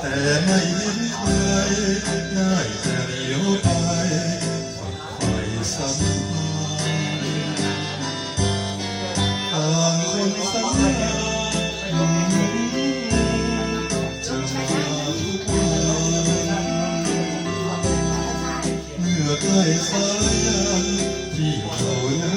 แต่ไม่เคยได้จะเลี้ยวไปฝักใฝ่สัมพันธ์ต่างคนสัญญาจะมาทุกวันเมื่อใกล้สายันที่เขานั้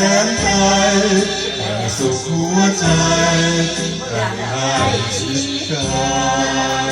Denn dein 几载